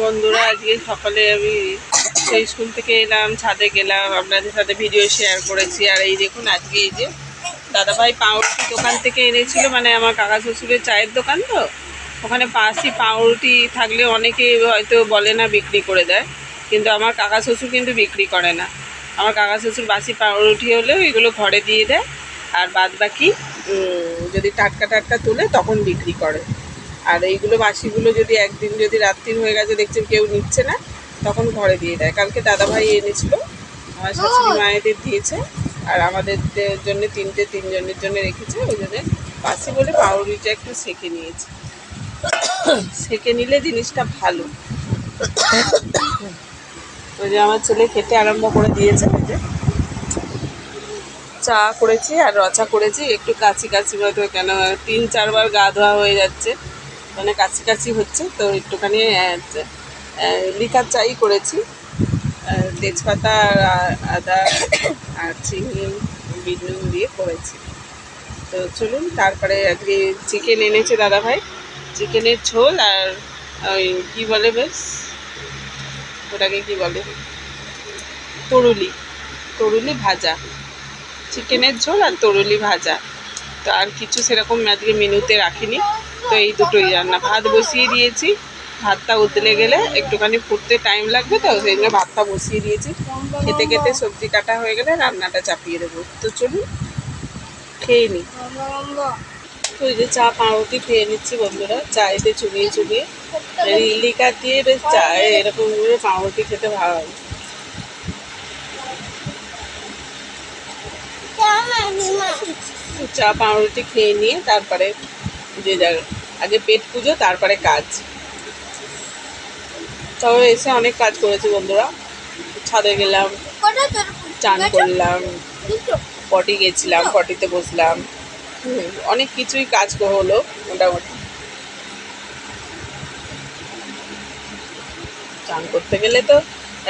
বন্ধুরা, আজকে সকালে আমি সেই স্কুল থেকে এলাম, ছাদে গেলাম, আপনাদের সাথে ভিডিও শেয়ার করেছি। আর এই দেখুন, আজকে এই যে দাদাভাই পাউরুটি দোকান থেকে এনেছিল মানে আমার কাকা শ্বশুরের চায়ের দোকান তো। ওখানে পাশি পাউরুটি থাকলে অনেকে হয়তো বলে না বিক্রি করে দেয়, কিন্তু আমার কাকা শ্বশুর কিন্তু বিক্রি করে না। আমার কাকা শ্বশুর বাসি পাউরুটি হলেও এগুলো ঘরে দিয়ে দেয়, আর বাদ বাকি যদি টাটকা টাটকা তুলে, তখন বিক্রি করে। আর এইগুলো বাসিগুলো যদি একদিন যদি রাত্রির হয়ে গেছে দেখছেন কেউ নিচ্ছে না তখন ঘরে দিয়ে দেয়। কালকে দাদাভাই এনেছিল আমার শাশুড়ি মায়েদের দিয়েছে আর আমাদের জন্য তিনটে তিনজনের জন্য রেখেছে ওই জন্য বাসি বলে পাউরুটিটা একটু সেকে নিয়েছে। সেকে নিলে জিনিসটা ভালো। ওই যে আমার ছেলে খেতে আরম্ভ করে দিয়েছে যে। চা করেছি আর রচা করেছি একটু কাছি কাছি মতো কেন তিন চারবার গা ধোয়া হয়ে যাচ্ছে। মানে কাছি কাছি হচ্ছে, তো একটুখানি লিকার চাই করেছি। তেজপাতা, আদা আর চিনি বিট দিয়ে করেছি। তো চলুন, তারপরে আজকে চিকেন এনেছে দাদা ভাই চিকেনের ঝোল আর ওই কী বলে বেশ? ওটাকে কি বলে? তরুলি। তরুলি ভাজা। চিকেনের ঝোল আর তরুলি ভাজা। তো আর কিছু সেরকম আজকে মেনুতে রাখিনি। তো এই দুটোই রান্না। ভাত বসিয়ে দিয়েছি। ভাতটা উতলে গেলে একটুখানি ফুটতে টাইম লাগবে তো, সেই জন্য ভাতটা বসিয়ে দিয়েছি। খেতে খেতে সবজি কাটা হয়ে গেলে রান্নাটা চাপিয়ে দেবো। তো চলুন, খেয়ে নিই তো এই যে চা পাউরুটি খেয়ে নিচ্ছি বন্ধুরা। চায়েতে চুবিয়ে চুবিয়ে। এই লিকার দিয়ে বেশ এরকম করে পাউরুটি খেতে ভালো লাগে। চা পাউরুটি খেয়ে নিয়ে তারপরে যে যার আগে পেট পুজো তারপরে কাজ। তারপরে এসে অনেক কাজ করেছি বন্ধুরা। ছাদে গেলাম চান করলাম পটি গেছিলাম পটিতে বসলাম। অনেক কিছুই কাজ হলো মোটামুটি। চান করতে গেলে তো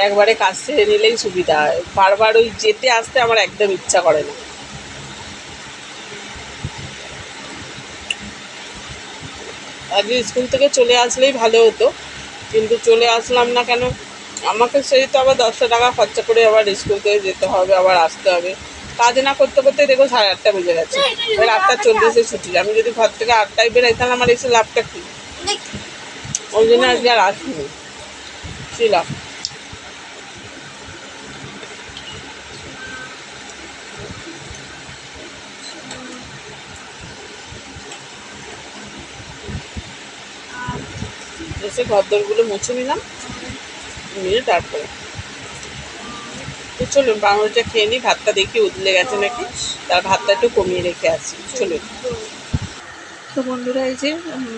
একবারে কাজ সেরে নিলেই সুবিধা হয়। বারবার ওই যেতে আসতে আমার একদম ইচ্ছা করে না। আজকে স্কুল থেকে চলে আসলেই ভালো হতো কিন্তু চলে আসলাম না কেন? আমাকে সেই তো আবার দশটা টাকা খরচা করে আবার স্কুল থেকে যেতে হবে আবার আসতে হবে। কাজ না করতে করতে দেখো সাড়ে আটটা বেজে গেছে। এবার আটটা চল্লিশে ছুটি। আমি যদি ঘর থেকে আটটায় বেরোই তাহলে আমার এসে লাভটা কী? ওই জন্য আজকে আর আসিনি। ছিলাম। এসে ঘরদোরগুলো মুছে নিলাম। নিয়ে তারপরে তো চলুন বাংলাটা খেয়ে নিই, ভাতটা দেখি উদলে গেছে নাকি। তার ভাতটা একটু কমিয়ে রেখে আসি। চলুন। তো বন্ধুরা, এই যে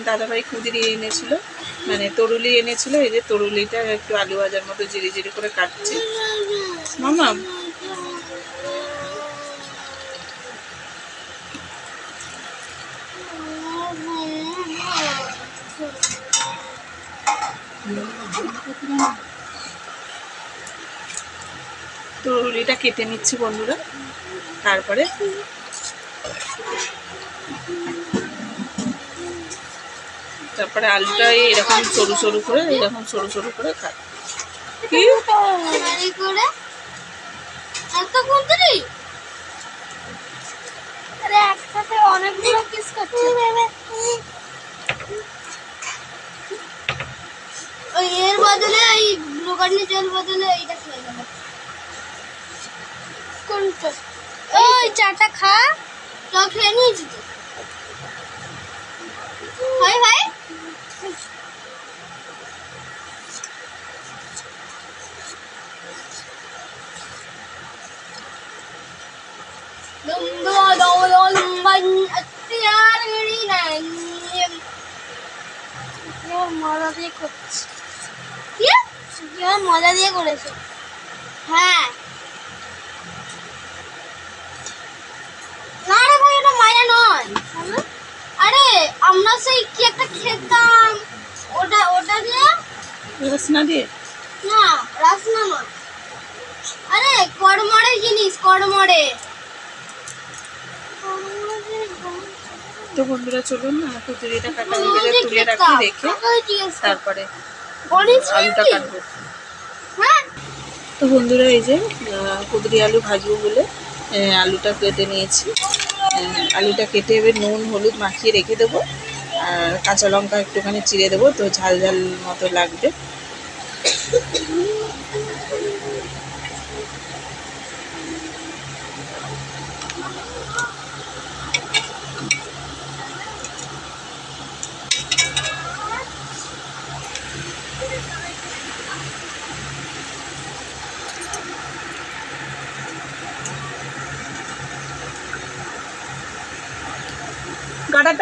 দাদাভাই কুদিরি এনেছিল মানে তরুলি এনেছিল, এই যে তরুলিটা একটু আলু ভাজার মতো জিরি জিরি করে কাটছে। মামা তরুলিটা কেটে নিচ্ছি বন্ধুরা। তারপরে তারপরে আলুটা এরকম সরু সরু করে এরকম সরু সরু করে খাই একসাথে অনেকগুলো কিস করছে ওই এর বদলে এই জল বদলে এইটা খেয়ে গেল কোনটা? ওই চাটা খা। তো খেয়ে নিয়েছি তো। আত্মার গড়ি নাই। দিয়ে করছি। কি কি মজা দিয়ে করেছে। হ্যাঁ। না রে ভাই এটা মায়া নয়। আরে আমরা সেই কি একটা খেতাম? ওটা ওটা দিয়ে? রসনা দিয়ে? না রাসনা নয়। আরে কড়মড়ে জিনিস কড়মড়ে তো বন্ধুরা চলুন না কুচুরিটা কাটা হয়ে গেলে তুলে রাখি রেখে তারপরে আলুটা কাটবো। হ্যাঁ। তো বন্ধুরা এই যে কুদরি আলু ভাজবো বলে আলুটা কেটে নিয়েছি। আলুটা কেটে এবার নুন হলুদ মাখিয়ে রেখে দেবো আর কাঁচা লঙ্কা একটুখানি চিড়ে দেবো তো ঝাল ঝাল মতো লাগবে।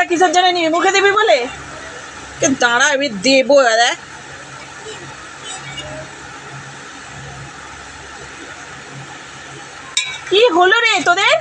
গাটারটা কিসের জন্য নিবি? মুখে দিবি বলে? দাঁড়া, আমি দেবো, দাদা। কি হলো রে তোদের?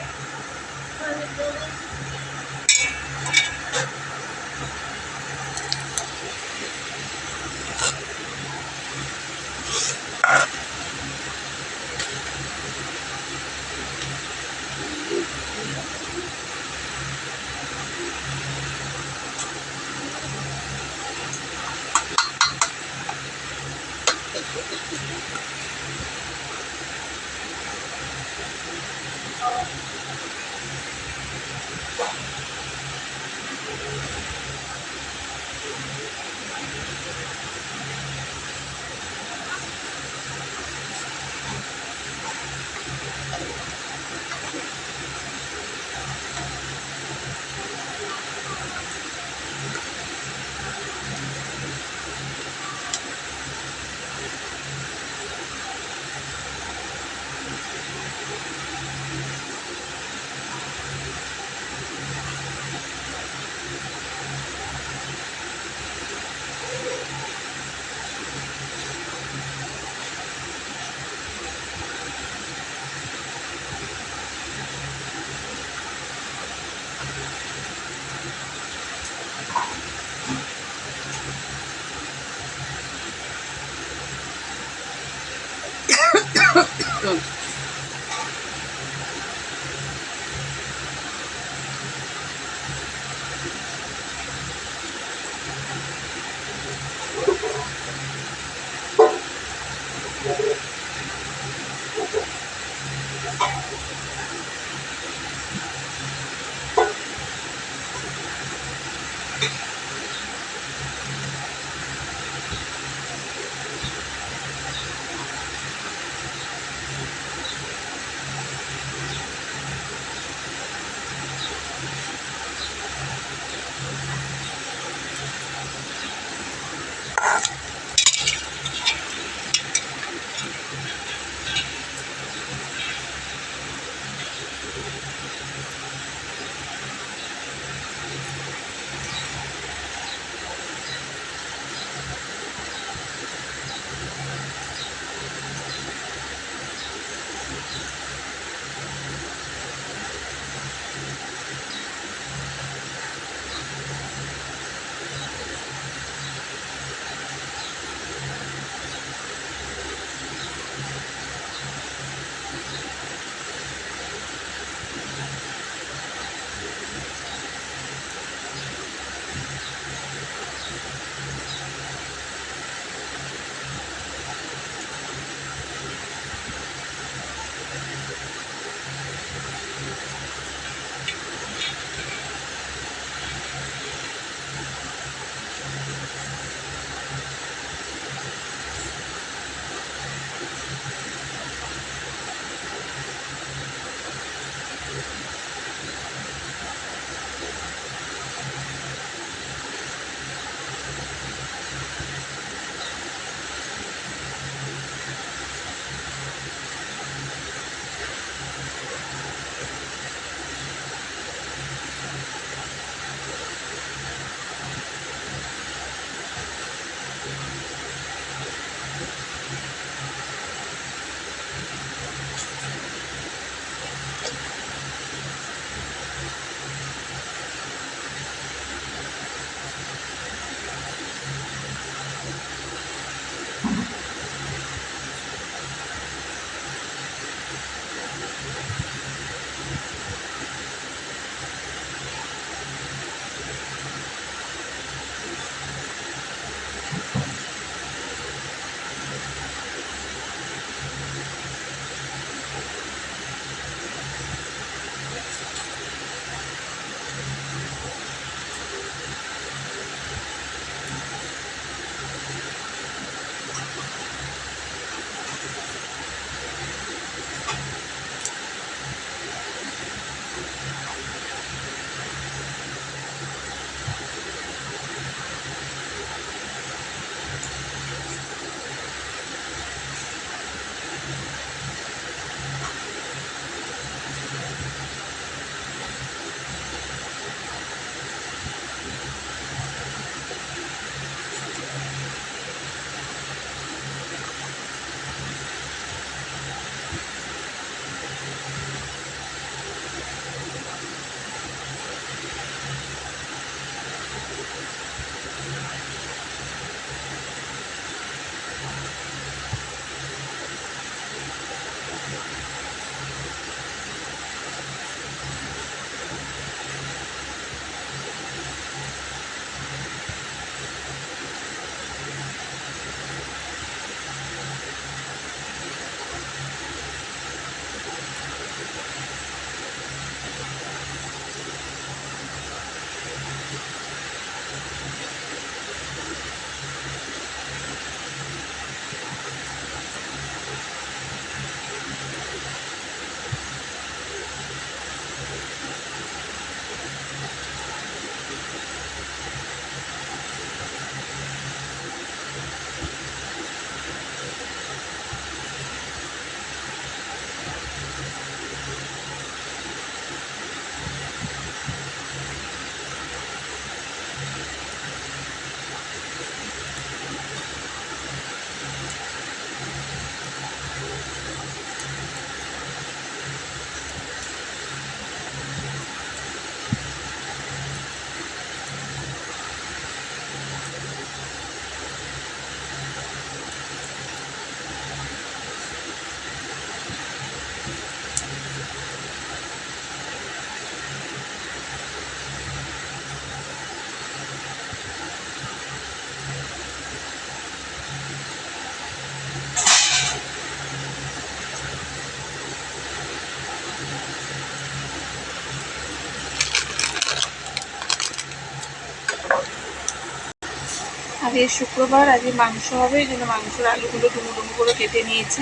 আজকে শুক্রবার, আজকে মাংস হবে, এই জন্য মাংসর আলুগুলো ডুমো ডুমো করে কেটে নিয়েছি।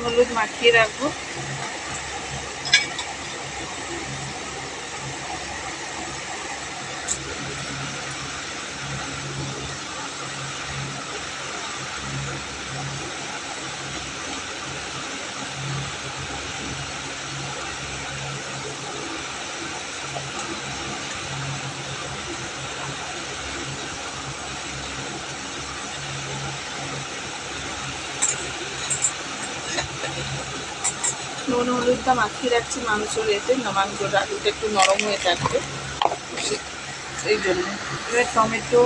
হলুদ মাখিয়ে রাখব। নুন হলুদটা মাখিয়ে রাখছি মাংসর এতে মাংসর আলুটা একটু নরম হয়ে থাকবে। এই জন্য। এবার টমেটো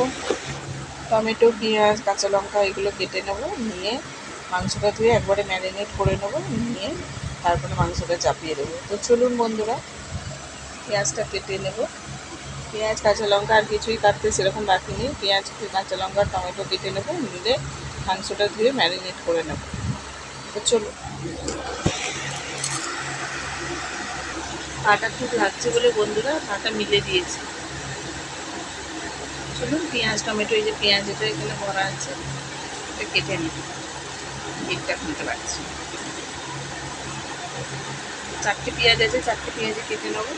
টমেটো, পেঁয়াজ, কাঁচা লঙ্কা, এগুলো কেটে নেব, নিয়ে মাংসটা ধুয়ে একবারে ম্যারিনেট করে নেব, নিয়ে তারপরে মাংসটা চাপিয়ে দেবো। তো চলুন বন্ধুরা, পেঁয়াজটা কেটে নেব। পেঁয়াজ, কাঁচা লঙ্কা আর কিছুই কাটতে সেরকম রাখিনি পেঁয়াজ, কাঁচা লঙ্কা, টমেটো কেটে নেব নিলে মাংসটা ধুয়ে ম্যারিনেট করে নেব। তো চলুন। পাটা ঠিক লাগছে বলে বন্ধুরা, পাটা মিলে দিয়েছি। চলুন, পেঁয়াজ, টমেটো, এই যে পেঁয়াজ, এটা এখানে ভরা আছে। এটা কেটে নিই। বিটটা খুলতে পারছি। চারটে পেঁয়াজ আছে, চারটে পেঁয়াজে কেটে নেব।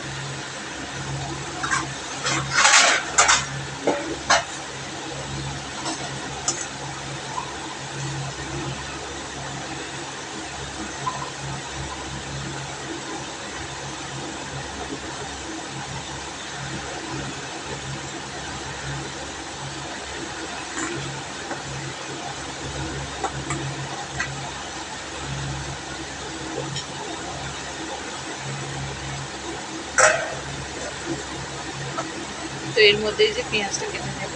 এর মধ্যে এই যে পেঁয়াজটা কেটে নেব।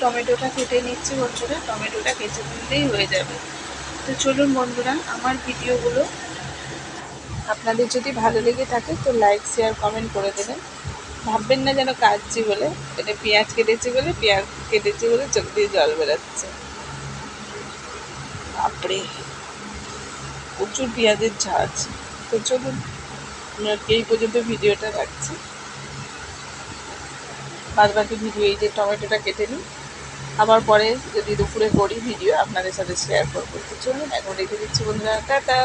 টমেটোটা কেটে নিচ্ছি বন্ধুরা, টমেটোটা কেটে নিলেই হয়ে যাবে। তো চলুন বন্ধুরা, আমার ভিডিওগুলো আপনাদের যদি ভালো লেগে থাকে, তো লাইক, শেয়ার, কমেন্ট করে দেবেন। ভাববেন না যেন কাটছি বলে, এটা পেঁয়াজ কেটেছি বলে, পেঁয়াজ কেটেছি বলে চোখ দিয়ে জল বেরোচ্ছে। বাপরে, প্রচুর পেঁয়াজের ঝাঁজ। তো চলুন আজকে এই পর্যন্ত ভিডিওটা রাখছি। বাদ বাকি ভিডিও, এই যে টমেটোটা কেটে নিই। আবার পরে যদি দুপুরে করি ভিডিও, আপনাদের সাথে শেয়ার করব। তো চলুন, এখন রেখে দিচ্ছি বন্ধুরা, টাটা!